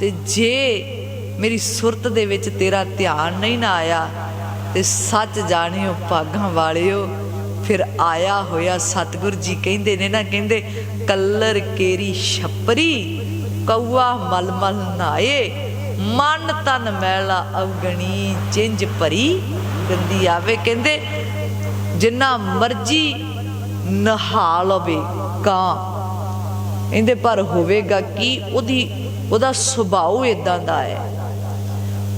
ਤੇ ਜੇ ਮੇਰੀ ਸੁਰਤ ਦੇ ਵਿੱਚ ਤੇਰਾ ਧਿਆਨ ਨਹੀਂ ਨਾ ਆਇਆ ਤੇ ਸੱਚ ਜਾਣਿਓ, ਭਾਗਾਂ ਵਾਲਿਓ, ਫਿਰ ਆਇਆ ਹੋਇਆ ਸਤਿਗੁਰ ਜੀ ਕਹਿੰਦੇ ਨੇ ਨਾ, ਕਹਿੰਦੇ, ਕੱਲਰ ਕੇਰੀ ਛਪਰੀ, ਕਊਆ ਮਲ ਮਲ ਨਾਏ, ਮਨ ਤਨ ਮੈਲਾ ਅਵਗਣੀ ਚਿੰਜ ਭਰੀ ਗੰਦੀ ਆਵੇ। ਕਹਿੰਦੇ, ਜਿੰਨਾ ਮਰਜ਼ੀ ਨਹਾ ਲਵੇ ਕਾਂ। ਇਹਦੇ ਪਰ ਹੋਵੇਗਾ ਕੀ? ਉਹਦੀ ਉਹਦਾ ਸੁਭਾਅ ਇਦਾਂ ਦਾ ਹੈ।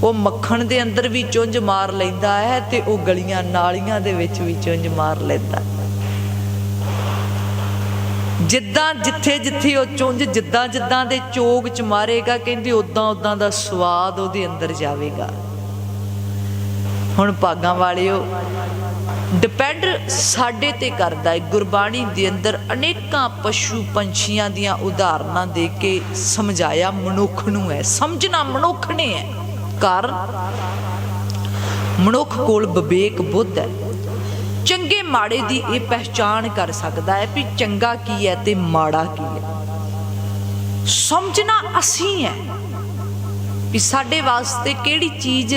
ਉਹ ਮੱਖਣ ਦੇ ਅੰਦਰ ਵੀ ਚੁੰਝ ਮਾਰ ਲੈਂਦਾ ਹੈ ਤੇ ਉਹ ਗਲੀਆਂ ਨਾਲੀਆਂ ਦੇ ਵਿੱਚ ਵੀ ਚੁੰਝ ਮਾਰ ਲੈਂਦਾ ਜਿੱਦਾਂ ਜਿੱਥੇ ਜਿੱਥੇ ਉਹ ਚੁੰਝ ਜਿੱਦਾਂ ਜਿੱਦਾਂ ਦੇ ਚੋਗ ਚ ਮਾਰੇਗਾ, ਕਹਿੰਦੇ ਉਦਾਂ ਉਦਾਂ ਦਾ ਸਵਾਦ ਉਹਦੇ ਅੰਦਰ ਜਾਵੇਗਾ। ਹੁਣ ਭਾਗਾਂ ਵਾਲਿਓ ਡਿਪੈਂਡ ਸਾਡੇ ਤੇ ਕਰਦਾ ਹੈ। ਗੁਰਬਾਣੀ ਦੇ ਅੰਦਰ ਅਨੇਕਾਂ ਪਸ਼ੂ ਪੰਛੀਆਂ ਦੀਆਂ ਉਦਾਹਰਨਾਂ ਦੇ ਕੇ ਸਮਝਾਇਆ ਮਨੁੱਖ ਨੂੰ ਹੈ। ਸਮਝਣਾ ਮਨੁੱਖ ਨੇ ਹੈ। ਕਾਰਨ? ਮਨੁੱਖ ਕੋਲ ਵਿਵੇਕ ਬੁੱਧ ਹੈ। ਚੰਗੇ ਮਾੜੇ ਦੀ ਇਹ ਪਹਿਚਾਨ ਕਰ ਸਕਦਾ ਹੈ ਵੀ ਚੰਗਾ ਕੀ ਹੈ ਤੇ ਮਾੜਾ ਕੀ ਹੈ। ਸਮਝਣਾ ਅਸੀਂ ਹੈ ਵੀ ਸਾਡੇ ਵਾਸਤੇ ਕਿਹੜੀ ਚੀਜ਼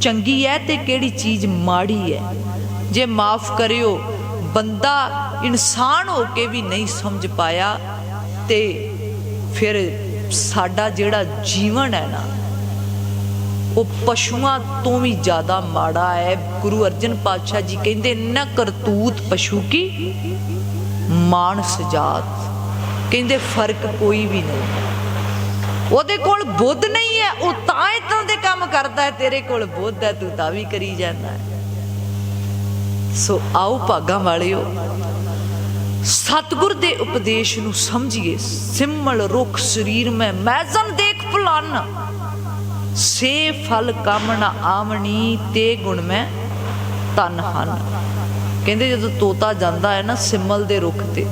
ਚੰਗੀ ਹੈ ਤੇ ਕਿਹੜੀ ਚੀਜ਼ ਮਾੜੀ ਹੈ। ਜੇ ਮਾਫ ਕਰਿਓ, ਬੰਦਾ ਇਨਸਾਨ ਹੋ ਕੇ ਵੀ ਨਹੀਂ ਸਮਝ ਪਾਇਆ ਤੇ ਫਿਰ ਸਾਡਾ ਜਿਹੜਾ ਜੀਵਨ ਹੈ ਨਾ, ਉਹ ਪਸ਼ੂਆਂ ਤੋਂ ਵੀ ਜ਼ਿਆਦਾ ਮਾੜਾ ਹੈ। ਗੁਰੂ ਅਰਜਨ ਪਾਤਸ਼ਾਹ ਜੀ ਕਹਿੰਦੇ ਨਾ ਕਰਤੂਤ ਪਸ਼ੂ ਕੀ? ਮਾਨਸ ਜਾਤ। ਕਹਿੰਦੇ, ਫ਼ਰਕ ਕੋਈ ਵੀ ਨਹੀਂ। ਉਹਦੇ ਕੋਲ ਬੁੱਧ ਨਹੀਂ ਹੈ, ਉਹ ਤਾਂ ਇਦਾਂ ਦੇ ਕੰਮ ਕਰਦਾ ਹੈ, ਤੇਰੇ ਕੋਲ ਬੁੱਧ ਹੈ, ਤੂੰ ਤਾਂ ਵੀ ਕਰੀ ਜਾਂਦਾ ਹੈ। ਸੋ ਆਓ ਭਾਗਾਂ ਵਾਲਿਓ, ਸਤਿਗੁਰ ਦੇ ਉਪਦੇਸ਼ ਨੂੰ ਸਮਝੀਏ। ਸਿਮਲ ਰੁਖ ਸਰੀਰ ਮੈਂ ਮੈਜ਼ਨ ਦੇਖ ਭੁਲਨ। ਸੇ ਫਲ ਕਾਮਣਾ ਆਵਣੀ, ਤੇ ਗੁਣ ਮੈਂ ਤਨ ਹਨ। ਕਹਿੰਦੇ ਜਦੋਂ ਤੋਤਾ ਜਾਂਦਾ ਹੈ ਨਾ ਸਿਮਲ ਦੇ ਰੁੱਖ ਤੇ,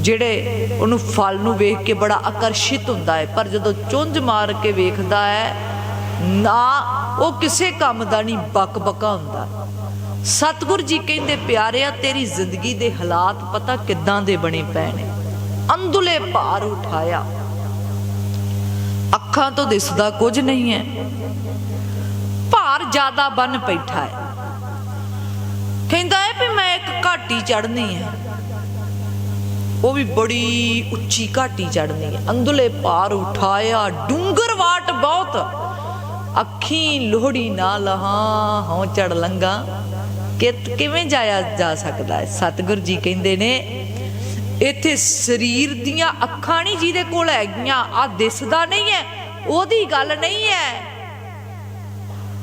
ਜਿਹੜੇ ਉਹਨੂੰ ਫਲ ਨੂੰ ਵੇਖ ਕੇ ਬੜਾ ਆਕਰਸ਼ਿਤ ਹੁੰਦਾ ਹੈ, ਪਰ ਜਦੋਂ ਚੁੰਝ ਮਾਰ ਕੇ ਵੇਖਦਾ ਹੈ, ਨਾ, ਉਹ ਕਿਸੇ ਕੰਮ ਦਾ ਨਹੀਂ ਬਕ ਬਕਾ ਹੁੰਦਾ। ਸਤਿਗੁਰ ਜੀ ਕਹਿੰਦੇ, ਪਿਆਰਿਆ, ਤੇਰੀ ਜ਼ਿੰਦਗੀ ਦੇ ਹਾਲਾਤ ਪਤਾ ਕਿੱਦਾਂ ਦੇ ਬਣੇ ਪਏ ਨੇ। ਅੰਦੁਲੇ ਭਾਰ ਉਠਾਇਆ। ਅੱਖਾਂ ਤੋਂ ਦਿਸਦਾ ਕੁਝ ਨਹੀਂ ਹੈ। ਭਾਰ ਜ਼ਿਆਦਾ ਬਨ ਬੈਠਾ ਹੈ। ਕਹਿੰਦਾ ਹੈ ਵੀ ਮੈਂ ਇੱਕ ਘਾਟੀ ਚੜਨੀ ਹੈ। ਉਹ ਵੀ ਬੜੀ ਉੱਚੀ ਘਾਟੀ ਚੜਨੀ ਹੈ। ਅੰਦੁਲੇ ਭਾਰ ਉਠਾਇਆ। ਡੂੰਗਰ ਵਾਟ ਬਹੁਤ। ਅੱਖੀ ਲੋਹੜੀ ਨਾ ਲਹਾ, ਹਉ ਚੜ ਲੰਗਾ ਕਿ ਕਿਵੇਂ ਜਾਇਆ ਜਾ ਸਕਦਾ ਹੈ? ਸਤਿਗੁਰ ਜੀ ਕਹਿੰਦੇ ਨੇ, ਇੱਥੇ ਸਰੀਰ ਦੀਆਂ ਅੱਖਾਂ ਨਹੀਂ ਜਿਹਦੇ ਕੋਲ ਹੈਗੀਆਂ ਆ ਦਿਸਦਾ ਨਹੀਂ ਹੈ, ਉਹਦੀ ਗੱਲ ਨਹੀਂ ਹੈ।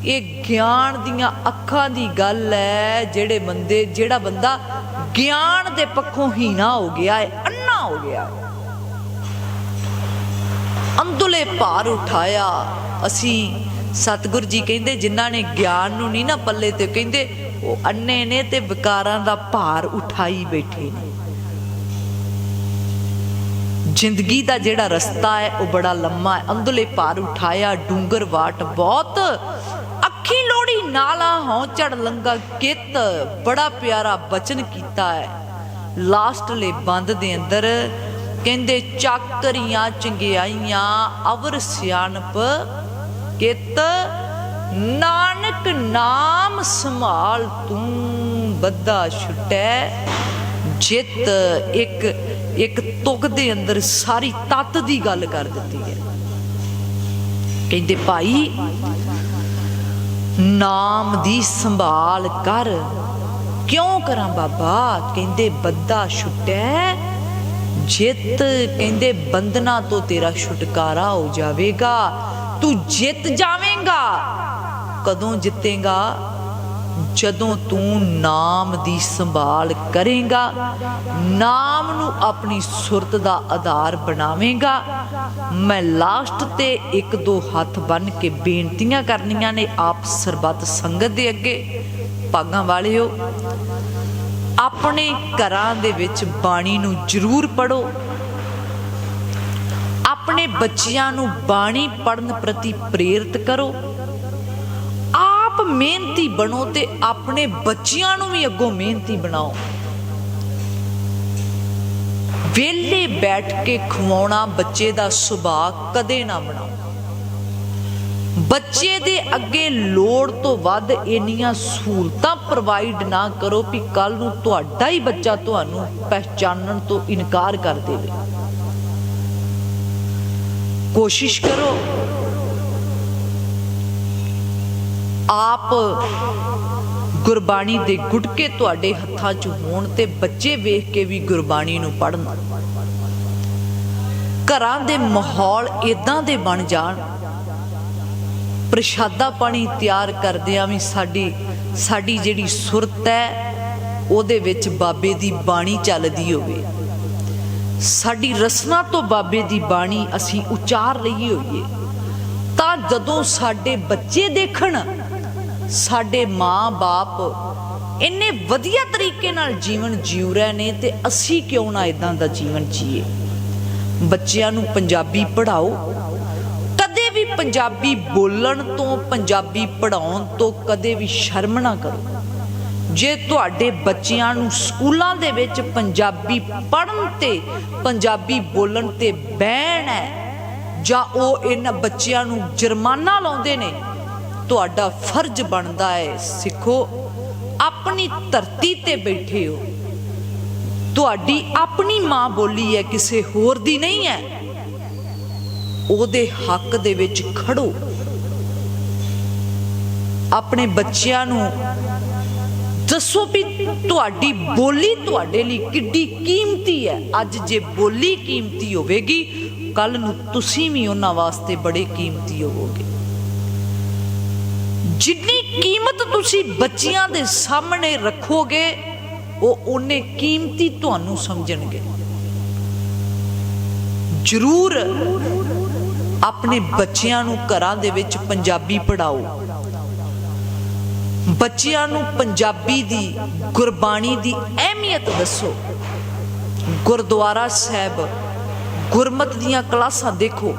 ਇਹ ਗਿਆਨ ਦੀਆਂ ਅੱਖਾਂ ਦੀ ਗੱਲ ਹੈ, ਜਿਹੜੇ ਬੰਦੇ, ਜਿਹੜਾ ਬੰਦਾ ਗਿਆਨ ਦੇ ਪੱਖੋਂ ਹੀਣਾ ਹੋ ਗਿਆ ਹੈ ਅੰਨਾ ਹੋ ਗਿਆ ਅੰਦੁਲੇ ਭਾਰ ਉਠਾਇਆ। ਅਸੀਂ ਸਤਿਗੁਰ ਜੀ ਕਹਿੰਦੇ, ਜਿਨ੍ਹਾਂ ਨੇ ਗਿਆਨ ਨੂੰ ਨਹੀਂ ਨਾ ਪੱਲੇ ਤੇ ਕਹਿੰਦੇ ਉਹ ਅੰਨੇ ਨੇ ਤੇ ਵਿਕਾਰਾਂ ਦਾ ਭਾਰ ਉਠਾਈ ਬੈਠੇ ਨੇ। ਜ਼ਿੰਦਗੀ ਦਾ ਜਿਹੜਾ ਰਸਤਾ ਹੈ, ਉਹ ਬੜਾ ਲੰਮਾ ਹੈ। ਅੰਦੁਲੇ ਭਾਰ ਉਠਾਇਆ, ਡੂੰਗਰ ਵਾਟ ਬਹੁਤ। ਅੱਖੀ ਲੋੜੀ ਨਾਲਾ ਹਉ ਚੜ ਲੰਗਾ ਕਿਤ। ਬੜਾ ਪਿਆਰਾ ਬਚਨ ਕੀਤਾ ਹੈ। ਲਾਸਟਲੇ ਬੰਦ ਦੇ ਅੰਦਰ ਕਹਿੰਦੇ, ਚਾਕਰੀਆਂ, ਚੰਗਿਆਈਆਂ, ਅਵਰ ਸਿਆਣਪ ਕਿਤ। ਨਾਨਕ ਨਾਮ ਸੰਭਾਲ ਤੂੰ ਬੱਦਾ ਛੁਟੈ। ਜਿੱਤ ਇੱਕ ਇੱਕ ਤੁਕ ਦੇ ਅੰਦਰ ਸਾਰੀ ਤਤ ਦੀ ਗੱਲ ਕਰ ਦਿੱਤੀ ਹੈ। ਕਹਿੰਦੇ ਭਾਈ, ਨਾਮ ਦੀ ਸੰਭਾਲ ਕਰ। ਕਿਉਂ ਕਰਾਂ ਬਾਬਾ? ਕਹਿੰਦੇ ਬੱਦਾ ਛੁਟੈ। ਜਿੱਤ, ਕਹਿੰਦੇ ਬੰਧਨਾ ਤੋਂ ਤੇਰਾ ਛੁਟਕਾਰਾ ਹੋ ਜਾਵੇਗਾ। ਤੂੰ ਜਿੱਤ ਜਾਵੇਂਗਾ। ਕਦੋਂ ਜਿੱਤੇਗਾ? ਜਦੋਂ ਤੂੰ ਨਾਮ ਦੀ ਸੰਭਾਲ ਕਰੇਗਾ, ਨਾਮ ਨੂੰ ਆਪਣੀ ਸੁਰਤ ਦਾ ਆਧਾਰ ਬਣਾਵੇਂਗਾ। ਮੈਂ ਲਾਸਟ ਤੇ ਇੱਕ ਦੋ ਹੱਥ ਬੰਨ ਕੇ ਬੇਨਤੀਆਂ ਕਰਨੀਆਂ ਨੇ ਆਪ ਸਰਬੱਤ ਸੰਗਤ ਦੇ ਅੱਗੇ। ਭਾਗਾਂ ਵਾਲਿਓ, ਆਪਣੇ ਘਰਾਂ ਦੇ ਵਿੱਚ ਬਾਣੀ ਨੂੰ ਜ਼ਰੂਰ ਪੜੋ ਆਪਣੇ ਬੱਚਿਆਂ ਨੂੰ ਬਾਣੀ ਪੜਨ ਪ੍ਰਤੀ ਪ੍ਰੇਰਿਤ ਕਰੋ। ਮਿਹਨਤੀ ਬਣੋ ਤੇ ਆਪਣੇ ਬੱਚਿਆਂ ਨੂੰ ਵੀ ਅੱਗੋਂ ਮਿਹਨਤੀ ਬਣਾਓ। ਵੇਲੇ ਬੈਠ ਕੇ ਖਵਾਉਣਾ ਬੱਚੇ ਦਾ ਸੁਭਾਅ ਕਦੇ ਨਾ ਬਣਾਓ। ਬੱਚੇ ਦੇ ਅੱਗੇ ਲੋੜ ਤੋਂ ਵੱਧ ਇੰਨੀਆਂ ਸਹੂਲਤਾਂ ਪ੍ਰੋਵਾਈਡ ਨਾ ਕਰੋ ਵੀ ਕੱਲ ਨੂੰ ਤੁਹਾਡਾ ਹੀ ਬੱਚਾ ਤੁਹਾਨੂੰ ਪਹਿਚਾਨਣ ਤੋਂ ਇਨਕਾਰ ਕਰ ਦੇਵੇ। ਕੋਸ਼ਿਸ਼ ਕਰੋ ਆਪ ਗੁਰਬਾਣੀ ਦੇ ਗੁਟਕੇ ਤੁਹਾਡੇ ਹੱਥਾਂ 'ਚ ਹੋਣ ਤੇ ਬੱਚੇ ਵੇਖ ਕੇ ਵੀ ਗੁਰਬਾਣੀ ਨੂੰ ਪੜ੍ਹਨ। ਘਰਾਂ ਦੇ ਮਾਹੌਲ ਇਦਾਂ ਦੇ ਬਣ ਜਾਣ। ਪ੍ਰਸ਼ਾਦਾ ਪਾਣੀ ਤਿਆਰ ਕਰਦਿਆਂ ਵੀ ਸਾਡੀ ਸਾਡੀ ਜਿਹੜੀ ਸੁਰਤ ਹੈ, ਉਹਦੇ ਵਿੱਚ ਬਾਬੇ ਦੀ ਬਾਣੀ ਚੱਲਦੀ ਹੋਵੇ। ਸਾਡੀ ਰਸਨਾ ਤੋਂ ਬਾਬੇ ਦੀ ਬਾਣੀ ਅਸੀਂ ਉਚਾਰ ਰਹੀ ਹੋਈਏ। ਤਾਂ ਜਦੋਂ ਸਾਡੇ ਬੱਚੇ ਦੇਖਣ ਸਾਡੇ ਮਾਂ-ਬਾਪ ਇੰਨੇ ਵਧੀਆ ਤਰੀਕੇ ਨਾਲ ਜੀਵਨ ਜਿਉ ਰਹੇ ਨੇ ਤੇ ਅਸੀਂ ਕਿਉਂ ਨਾ ਇਦਾਂ ਦਾ ਜੀਵਨ ਜੀਏ? ਬੱਚਿਆਂ ਨੂੰ ਪੰਜਾਬੀ ਪੜ੍ਹਾਓ। ਕਦੇ ਵੀ ਪੰਜਾਬੀ ਬੋਲਣ ਤੋਂ, ਪੰਜਾਬੀ ਪੜ੍ਹਾਉਣ ਤੋਂ ਕਦੇ ਵੀ ਸ਼ਰਮ ਨਾ ਕਰੋ। ਜੇ ਤੁਹਾਡੇ ਬੱਚਿਆਂ ਨੂੰ ਸਕੂਲਾਂ ਦੇ ਵਿੱਚ ਪੰਜਾਬੀ ਪੜ੍ਹਨ ਤੇ, ਪੰਜਾਬੀ ਬੋਲਣ ਤੇ ਬੈਨ ਹੈ, ਜਾਂ ਉਹ ਇਹਨਾਂ ਬੱਚਿਆਂ ਨੂੰ ਜੁਰਮਾਨਾ ਲਾਉਂਦੇ ਨੇ ਤੁਹਾਡਾ ਫਰਜ਼ ਬਣਦਾ ਹੈ। ਸਿੱਖੋ, ਆਪਣੀ ਧਰਤੀ ਤੇ ਬੈਠੇ ਹੋ। ਤੁਹਾਡੀ ਆਪਣੀ ਮਾਂ ਬੋਲੀ ਹੈ, ਕਿਸੇ ਹੋਰ ਦੀ ਨਹੀਂ ਹੈ। ਉਹਦੇ ਹੱਕ ਦੇ ਵਿੱਚ ਖੜੋ। ਆਪਣੇ ਬੱਚਿਆਂ ਨੂੰ ਦੱਸੋ ਵੀ ਤੁਹਾਡੀ ਬੋਲੀ ਤੁਹਾਡੇ ਲਈ ਕਿੱਡੀ ਕੀਮਤੀ ਹੈ। ਅੱਜ ਜੇ ਬੋਲੀ ਕੀਮਤੀ ਹੋਵੇਗੀ ਕੱਲ ਨੂੰ ਤੁਸੀਂ ਵੀ ਉਹਨਾਂ ਵਾਸਤੇ ਬੜੇ ਕੀਮਤੀ ਹੋਵੋਗੇ। ਜਿੰਨੀ ਕੀਮਤ ਤੁਸੀਂ ਬੱਚਿਆਂ ਦੇ ਸਾਹਮਣੇ ਰੱਖੋਗੇ, ਉਹ ਉਹਨੇ ਕੀਮਤੀ ਤੁਹਾਨੂੰ ਸਮਝਣਗੇ। ਜ਼ਰੂਰ ਆਪਣੇ ਬੱਚਿਆਂ ਨੂੰ ਘਰਾਂ ਦੇ ਵਿੱਚ ਪੰਜਾਬੀ ਪੜਾਓ ਬੱਚਿਆਂ ਨੂੰ ਪੰਜਾਬੀ ਦੀ ਗੁਰਬਾਣੀ ਦੀ ਅਹਿਮੀਅਤ ਦੱਸੋ। ਗੁਰਦੁਆਰਾ ਸਾਹਿਬ, ਗੁਰਮਤ ਦੀਆਂ ਕਲਾਸਾਂ ਦੇਖੋ।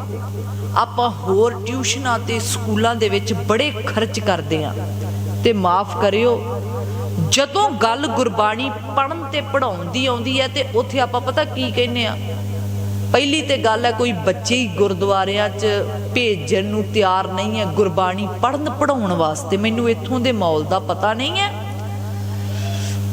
ਆਪਾਂ ਹੋਰ ਟਿਊਸ਼ਨਾਂ ਤੇ ਸਕੂਲਾਂ ਦੇ ਵਿੱਚ ਬੜੇ ਖਰਚ ਕਰਦੇ ਆ ਤੇ ਮਾਫ ਕਰਿਓ, ਜਦੋਂ ਗੱਲ ਗੁਰਬਾਣੀ ਪੜਨ ਤੇ ਪੜਾਉਣ ਦੀ ਆਉਂਦੀ ਹੈ ਤੇ ਉੱਥੇ ਆਪਾਂ ਪਤਾ ਕੀ ਕਹਿੰਨੇ ਆ ਪਹਿਲੀ ਤੇ ਗੱਲ ਹੈ ਕੋਈ ਬੱਚੇ ਹੀ ਗੁਰਦੁਆਰਿਆਂ 'ਚ ਭੇਜਣ ਨੂੰ ਤਿਆਰ ਨਹੀਂ ਹੈ ਗੁਰਬਾਣੀ ਪੜਨ ਪੜਾਉਣ ਵਾਸਤੇ। ਮੈਨੂੰ ਇੱਥੋਂ ਦੇ ਮਾਹੌਲ ਦਾ ਪਤਾ ਨਹੀਂ ਹੈ।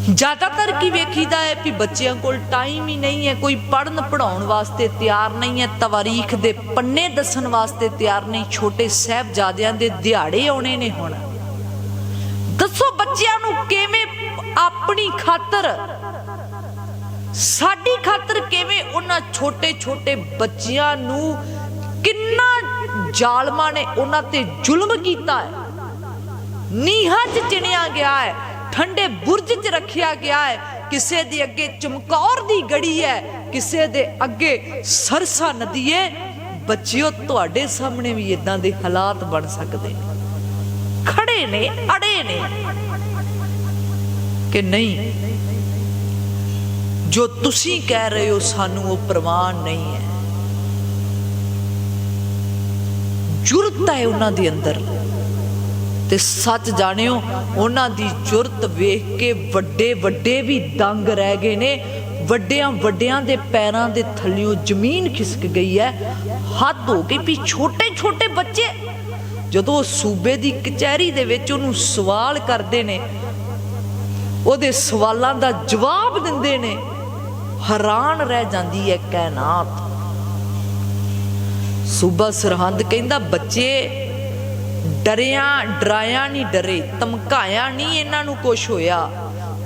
ਜ਼ਿਆਦਾਤਰ ਕੀ ਵੇਖੀਦਾ ਹੈ ਵੀ ਬੱਚਿਆਂ ਕੋਲ ਟਾਈਮ ਹੀ ਨਹੀਂ ਹੈ, ਕੋਈ ਪੜਨ ਪੜਾਉਣ ਵਾਸਤੇ ਤਿਆਰ ਨਹੀਂ ਹੈ, ਤਵਾਰੀਖ ਦੇ ਪੰਨੇ ਦੱਸਣ ਵਾਸਤੇ ਤਿਆਰ ਨਹੀਂ, ਛੋਟੇ ਸਾਹਿਬਜ਼ਾਦਿਆਂ ਦੇ ਦਿਹਾੜੇ ਆਉਣੇ ਨੇ ਹੁਣ। ਦੱਸੋ ਬੱਚਿਆਂ ਨੂੰ ਕਿਵੇਂ ਆਪਣੀ ਖਾਤਰ, ਸਾਡੀ ਖਾਤਰ ਕਿਵੇਂ ਉਹਨਾਂ ਛੋਟੇ ਛੋਟੇ ਬੱਚਿਆਂ ਨੂੰ ਕਿੰਨਾ ਜ਼ਾਲਮਾਂ ਨੇ ਉਹਨਾਂ ਤੇ ਜ਼ੁਲਮ ਕੀਤਾ ਹੈ? ਨੀਹਾਂ 'ਚ ਚਿਣਿਆ ਗਿਆ ਹੈ। ਠੰਡੇ ਬੁਰਜ 'ਚ ਰੱਖਿਆ ਗਿਆ ਹੈ। ਕਿਸੇ ਦੇ ਅੱਗੇ ਚਮਕੌਰ ਦੀ ਗੜੀ ਹੈ, ਕਿਸੇ ਦੇ ਅੱਗੇ ਸਰਸਾ ਨਦੀ ਹੈ। ਬੱਚਿਓ, ਤੁਹਾਡੇ ਸਾਹਮਣੇ ਵੀ ਇਦਾਂ ਦੇ ਹਾਲਾਤ ਬਣ ਸਕਦੇ ਨੇ। ਖੜੇ ਨੇ, ਅੜੇ ਨੇ। ਕਿ ਨਹੀਂ? ਜੋ ਤੁਸੀਂ ਕਹਿ ਰਹੇ ਹੋ, ਸਾਨੂੰ ਉਹ ਪ੍ਰਵਾਨ ਨਹੀਂ ਹੈ। ਜੁਰਤ ਹੈ ਉਹਨਾਂ ਦੇ ਅੰਦਰ। ਤੇ ਸੱਚ ਜਾਣਿਓ, ਉਹਨਾਂ ਦੀ ਜੁਰਤ ਵੇਖ ਕੇ ਵੱਡੇ ਵੱਡੇ ਵੀ ਦੰਗ ਰਹਿ ਗਏ ਨੇ। ਵੱਡਿਆਂ ਵੱਡਿਆਂ ਦੇ ਪੈਰਾਂ ਦੇ ਥੱਲਿਓਂ ਜ਼ਮੀਨ ਖਿਸਕ ਗਈ ਹੈ। ਹੱਦ ਹੋ ਗਈ ਵੀ ਛੋਟੇ ਛੋਟੇ ਬੱਚੇ ਜਦੋਂ ਸੂਬੇ ਦੀ ਕਚਹਿਰੀ ਦੇ ਵਿੱਚ ਉਹਨੂੰ ਸਵਾਲ ਕਰਦੇ ਨੇ, ਉਹਦੇ ਸਵਾਲਾਂ ਦਾ ਜਵਾਬ ਦਿੰਦੇ ਨੇ, ਹੈਰਾਨ ਰਹਿ ਜਾਂਦੀ ਹੈ ਕਾਇਨਾਤ। ਸੂਬਾ ਸਰਹੰਦ ਕਹਿੰਦਾ, ਬੱਚੇ ਡਰਿਆ, ਡਰਾਇਆ ਨਹੀਂ ਡਰੇ, ਧਮਕਾਇਆ ਨਹੀਂ ਇਹਨਾਂ ਨੂੰ ਕੁਛ ਹੋਇਆ।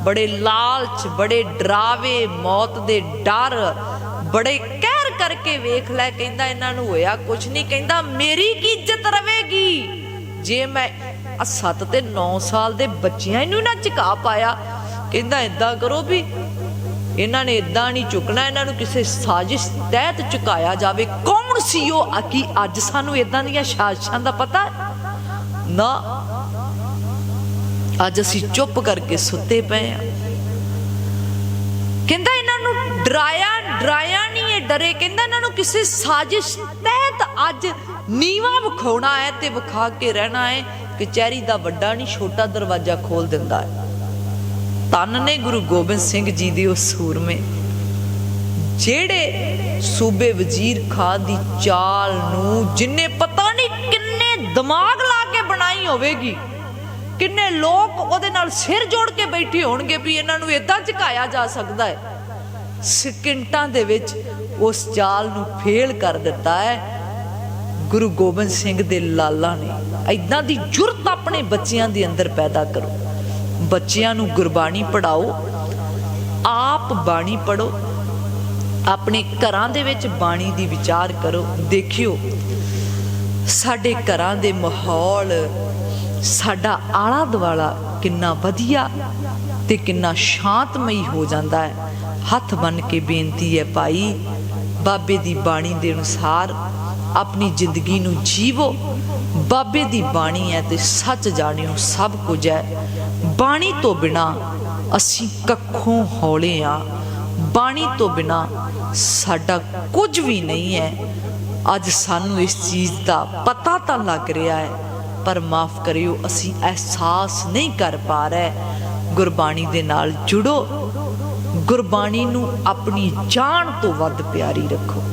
ਬੜੇ ਲਾਲਚ, ਬੜੇ ਡਰਾਵੇ, ਮੌਤ ਦੇ ਡਰ, ਬੜੇ ਕਹਿਰ ਕਰਕੇ ਵੇਖ ਲੈ, ਕਹਿੰਦਾ ਇਹਨਾਂ ਨੂੰ ਹੋਇਆ ਕੁਛ ਨਹੀਂ ਕਹਿੰਦਾ ਮੇਰੀ ਕੀ ਇੱਜ਼ਤ ਰਵੇਗੀ? ਜੇ ਮੈਂ 7 ਤੇ 9 ਸਾਲ ਦੇ ਬੱਚਿਆਂ ਨੂੰ ਨਾ ਝੁਕਾ ਪਾਇਆ, ਕਹਿੰਦਾ ਇਦਾਂ ਕਰੋ ਵੀ ਇਹਨਾਂ ਨੇ ਇਦਾਂ ਨਹੀਂ ਚੁੱਕਣਾ ਇਹਨਾਂ ਨੂੰ ਕਿਸੇ ਸਾਜ਼ਿਸ਼ ਤਹਿਤ ਚੁਕਾਇਆ ਜਾਵੇ। ਕੌਣ ਸੀ ਉਹ? ਅਕੀ ਅੱਜ ਸਾਨੂੰ ਇਦਾਂ ਦੀਆਂ ਸਾਜ਼ਿਸ਼ਾਂ ਦਾ ਪਤਾ? ਨਾ। ਅੱਜ ਅਸੀਂ ਚੁੱਪ ਕਰਕੇ ਸੁੱਤੇ ਪਏ ਆ। ਕਹਿੰਦਾ ਇਹਨਾਂ ਨੂੰ ਡਰਾਇਆ ਡਰਾਇਆ ਨਹੀਂ ਇਹ ਡਰੇ। ਕਹਿੰਦਾ ਇਹਨਾਂ ਨੂੰ ਕਿਸੇ ਸਾਜ਼ਿਸ਼ ਤਹਿਤ ਅੱਜ ਨੀਵਾ ਵਿਖਾਉਣਾ ਹੈ ਤੇ ਵਿਖਾ ਕੇ ਰਹਿਣਾ ਹੈ। ਕਚਹਿਰੀ ਦਾ ਵੱਡਾ ਨਹੀਂ, ਛੋਟਾ ਦਰਵਾਜ਼ਾ ਖੋਲ ਦਿੰਦਾ ਹੈ। ਤਨ ਨੇ ਗੁਰੂ ਗੋਬਿੰਦ ਸਿੰਘ ਜੀ ਦੇ ਉਹ ਸੂਰਮੇ। ਜਿਹੜੇ ਸੂਬੇ ਵਜ਼ੀਰ ਖਾਨ ਦੀ ਚਾਲ ਨੂੰ ਜਿੰਨੇ ਪਤਾ ਨਹੀਂ ਕਿੰਨੇ ਦਿਮਾਗ ਲਾ ਕੇ ਬਣਾਈ ਹੋਵੇਗੀ, ਕਿੰਨੇ ਲੋਕ ਉਹਦੇ ਨਾਲ ਸਿਰ ਜੋੜ ਕੇ ਬੈਠੇ ਹੋਣਗੇ ਵੀ ਇਹਨਾਂ ਨੂੰ ਇਦਾਂ ਝੁਕਾਇਆ ਜਾ ਸਕਦਾ ਹੈ। ਸਕਿੰਟਾਂ ਦੇ ਵਿੱਚ ਉਸ ਚਾਲ ਨੂੰ ਫੇਲ ਕਰ ਦਿੱਤਾ ਹੈ। ਗੁਰੂ ਗੋਬਿੰਦ ਸਿੰਘ ਦੇ ਲਾਲਾ ਨੇ ਐਦਾਂ ਦੀ ਜੁਰਤ ਆਪਣੇ ਬੱਚਿਆਂ ਦੇ ਅੰਦਰ ਪੈਦਾ ਕਰੋ। ਬੱਚਿਆਂ ਨੂੰ ਗੁਰਬਾਣੀ ਪੜਾਓ ਆਪ ਬਾਣੀ ਪੜੋ ਆਪਣੇ ਘਰਾਂ ਦੇ ਵਿੱਚ ਬਾਣੀ ਦੀ ਵਿਚਾਰ ਕਰੋ, ਦੇਖਿਓ, ਸਾਡੇ ਘਰਾਂ ਦੇ ਮਾਹੌਲ, ਸਾਡਾ ਆਲਾ ਦੁਆਲਾ ਕਿੰਨਾ ਵਧੀਆ ਤੇ ਕਿੰਨਾ ਸ਼ਾਂਤਮਈ ਹੋ ਜਾਂਦਾ ਹੈ। ਹੱਥ ਬੰਨ ਕੇ ਬੇਨਤੀ ਹੈ ਭਾਈ, ਬਾਬੇ ਦੀ ਬਾਣੀ ਦੇ ਅਨੁਸਾਰ ਆਪਣੀ ਜ਼ਿੰਦਗੀ ਨੂੰ ਜੀਵੋ। ਬਾਬੇ ਦੀ ਬਾਣੀ ਹੈ ਤੇ ਸੱਚ ਜਾਣਿਓ, ਸਭ ਕੁਝ ਹੈ। ਬਾਣੀ ਤੋਂ ਬਿਨਾ ਅਸੀਂ ਕੱਖੋਂ ਹੌਲੇ ਆ ਬਾਣੀ ਤੋਂ ਬਿਨਾ ਸਾਡਾ ਕੁਝ ਵੀ ਨਹੀਂ ਹੈ। ਅੱਜ ਸਾਨੂੰ ਇਸ ਚੀਜ਼ ਦਾ ਪਤਾ ਤਾਂ ਲੱਗ ਰਿਹਾ ਹੈ, ਪਰ ਮਾਫ ਕਰਿਓ, ਅਸੀਂ ਅਹਿਸਾਸ ਨਹੀਂ ਕਰ ਪਾ ਰਹੇ। ਗੁਰਬਾਣੀ ਦੇ ਨਾਲ ਜੁੜੋ। ਗੁਰਬਾਣੀ ਨੂੰ ਆਪਣੀ ਜਾਨ ਤੋਂ ਵੱਧ ਪਿਆਰੀ ਰੱਖੋ।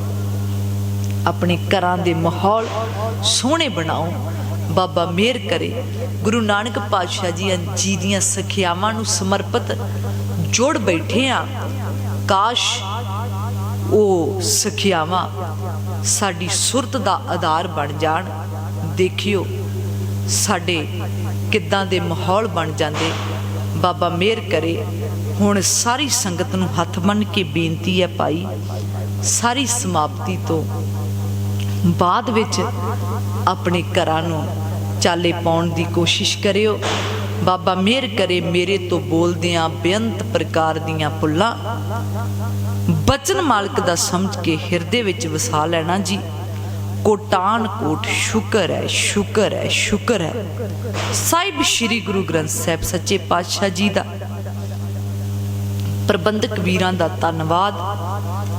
ਆਪਣੇ ਘਰਾਂ ਦੇ ਮਾਹੌਲ ਸੋਹਣੇ ਬਣਾਓ। ਬਾਬਾ ਮਿਹਰ ਕਰੇ। ਗੁਰੂ ਨਾਨਕ ਪਾਤਸ਼ਾਹ ਜੀ ਜੀ ਦੀਆਂ ਸਖਿਆਵਾਂ ਨੂੰ ਸਮਰਪਿਤ ਜੋੜ ਬੈਠੇ ਆ। ਕਾਸ਼ ਉਹ ਸਖਿਆਵਾਂ ਸਾਡੀ ਸੁਰਤ ਦਾ ਆਧਾਰ ਬਣ ਜਾਣ। ਦੇਖਿਓ ਸਾਡੇ ਕਿੱਦਾਂ ਦੇ ਮਾਹੌਲ ਬਣ ਜਾਂਦੇ। ਬਾਬਾ ਮਿਹਰ ਕਰੇ। ਹੁਣ ਸਾਰੀ ਸੰਗਤ ਨੂੰ ਹੱਥ ਮੰਨ ਕੇ ਬੇਨਤੀ ਹੈ ਭਾਈ, ਸਾਰੀ ਸਮਾਪਤੀ ਤੋਂ ਬਾਅਦ ਵਿੱਚ ਆਪਣੇ ਘਰਾਂ ਨੂੰ ਚਾਲੇ ਪਾਉਣ ਦੀ ਕੋਸ਼ਿਸ਼ ਕਰਿਓ। ਬਾਬਾ ਮਿਹਰ ਕਰੇ ਮੇਰੇ ਤੋਂ ਬੋਲਦਿਆਂ ਬੇਅੰਤ ਪ੍ਰਕਾਰ ਦੀਆਂ ਪੁੱਲਾਂ ਬਚਨ ਮਾਲਕ ਦਾ ਸਮਝ ਕੇ ਹਿਰਦੇ ਵਿੱਚ ਵਸਾ ਲੈਣਾ ਜੀ। ਕੋਟਾਨ ਕੋਟ, ਸ਼ੁਕਰ ਹੈ ਸ਼ੁਕਰ ਹੈ ਸ਼ੁਕਰ ਹੈ। ਸਾਹਿਬ ਸ੍ਰੀ ਗੁਰੂ ਗ੍ਰੰਥ ਸਾਹਿਬ ਸੱਚੇ ਪਾਤਸ਼ਾਹ ਜੀ ਦਾ। ਪ੍ਰਬੰਧਕ ਵੀਰਾਂ ਦਾ ਧੰਨਵਾਦ।